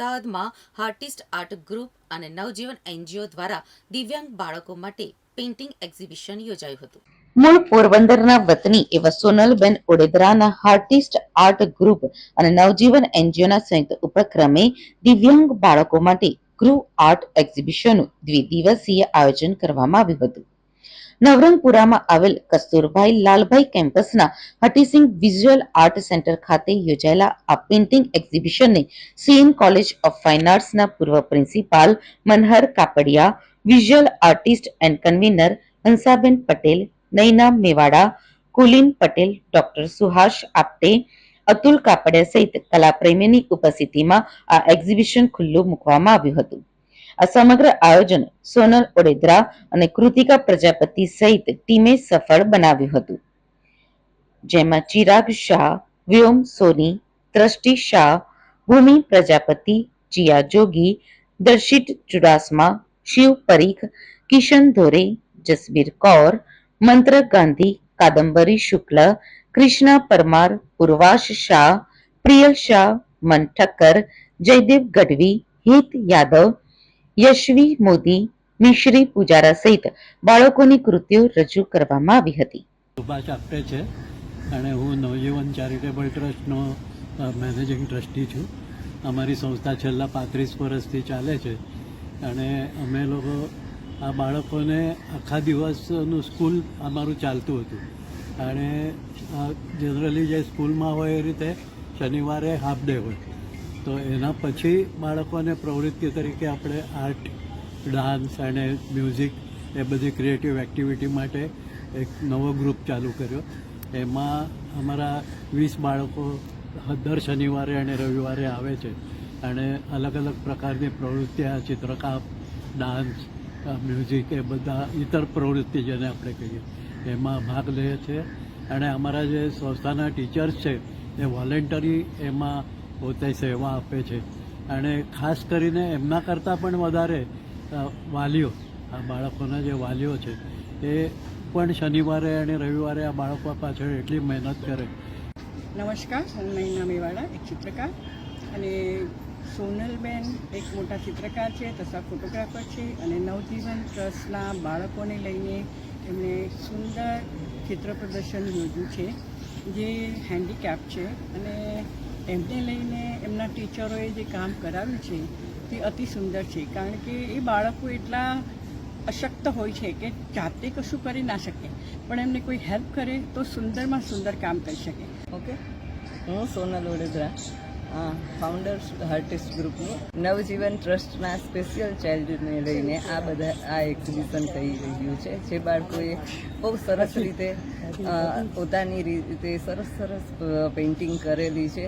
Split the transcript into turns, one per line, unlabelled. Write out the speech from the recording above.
અમદાવાદમાં હાર્ટિસ્ટ art group અને નવજીવન NGO દ્વારા દિવ્યાંગ બાળકો માટે પેઇન્ટિંગ એક્ઝિબિશન યોજાયું હતું.
મૂળ પોરબંદરના વતની એવા સોનલબેન ઓડેદરાના હાર્ટિસ્ટ આર્ટ ગ્રુપ અને નવજીવન એનજીઓના સંયુક્ત ઉપક્રમે દિવ્યાંગ બાળકો માટે ગ્રુપ આર્ટ એક્ઝિબિશનનું દ્વિદિવસીય આયોજન કરવામાં આવ્યું હતું. નવરંગપુરામાં આવેલ કસ્તુરભાઈ લાલભાઈ કેમ્પસના હટીસિંગ વિઝ્યુઅલ આર્ટ સેન્ટર ખાતે યોજાયેલા આ પેઇન્ટિંગ એક્ઝિબિશનને સીએન કોલેજ ઓફ ફાઇન આર્ટ્સના પૂર્વ principal Manhar Kapadia, visual artist and convener Hansaben Patel, Naina Mewada, Kulin Patel, doctor Suhas Apte, Atul Kapadia સહિત કલાપ્રેમીની ઉપસ્થિતિમાં આ એક્ઝિબિશન ખુલ્લું મૂકવામાં આવ્યું હતું. આ સમગ્ર આયોજન સોનલ ઓડેદરા અને કૃતિકા પ્રજાપતિ સહિત ટીમે સફળ બનાવ્યું હતું. જેમાં ચિરાગ શાહ, વ્યોમ સોની દ્રષ્ટિ શાહ, ભૂમિ પ્રજાપતિ, જિયા જોગી, દર્શિત ચુડાસમા, શિવ પરીખ, કિશન ધોરે, જસબીર કૌર, મંત્ર ગાંધી, કાદંબરી શુક્લ, કૃષ્ણા પરમાર પૂર્વાશ શાહ, પ્રિયલ શાહ, મન ઠક્કર, જયદેવ ગઢવી, હિત યાદવ યશવી મોદી, મિશ્રી પૂજારા સહિત બાળકોની કૃતિઓ રજૂ કરવામાં આવી હતી.
સુભાષ આપે છે અને હું નવજીવન ચેરિટેબલ ટ્રસ્ટનો મેનેજિંગ ટ્રસ્ટી છું. અમારી સંસ્થા છેલ્લા પાંત્રીસ વર્ષથી ચાલે છે અને અમે લોકો આ બાળકોને આખા દિવસનું સ્કૂલ અમારું ચાલતું હતું. અને જનરલી જે સ્કૂલમાં હોય એ રીતે શનિવારે હાફ ડે હોય. તો એના પછી બાળકોને પ્રવૃત્તિ તરીકે આપણે આર્ટ, ડાન્સ અને મ્યુઝિક એ બધી ક્રિએટિવ એક્ટિવિટી માટે એક નવો ગ્રુપ ચાલુ કર્યો. એમાં અમારા વીસ બાળકો દર શનિવારે અને રવિવારે આવે છે અને અલગ અલગ પ્રકારની પ્રવૃત્તિ આ ચિત્રકામ, ડાન્સ મ્યુઝિક એ બધા ઇતર પ્રવૃત્તિ જેને આપણે કહીએ. એમાં ભાગ લે છે અને અમારા જે સંસ્થાના ટીચર્સ છે એ વોલેન્ટરી એમાં પોતે સેવા આપે છે. અને ખાસ કરીને એમના કરતાં પણ વધારે વાલીઓ, આ બાળકોના જે વાલીઓ છે, એ પણ શનિવારે અને રવિવારે આ બાળકો પાછળ એટલી મહેનત કરે.
નમસ્કાર નૈના મેવાડા એક ચિત્રકાર. અને સોનલબેન એક મોટા ચિત્રકાર છે તથા ફોટોગ્રાફર છે, અને નવજીવન ટ્રસ્ટના બાળકોને લઈને એમણે સુંદર ચિત્ર પ્રદર્શન યોજ્યું છે, જે હેન્ડીકેપ છે. અને એમને લઈને એમના ટીચરોએ જે કામ કરાવ્યું છે, તે અતિ સુંદર છે. કારણ કે એ બાળકો એટલા અશક્ત હોય છે કે જાતે કશું કરી ના શકે. પણ એમને કોઈ હેલ્પ કરે તો સુંદરમાં સુંદર કામ કરી શકે.
ઓકે હું સોનલ વડોદરા ફાઉન્ડર આર્ટિસ્ટ ગ્રુપનું નવજીવન ટ્રસ્ટના સ્પેશિયલ ચાઇલ્ડને લઈને આ બધા, આ એક્ઝિબિશન થઈ રહ્યું છે. જે બાળકોએ બહુ સરસ રીતે પોતાની રીતે સરસ સરસ પેઇન્ટિંગ કરેલી છે.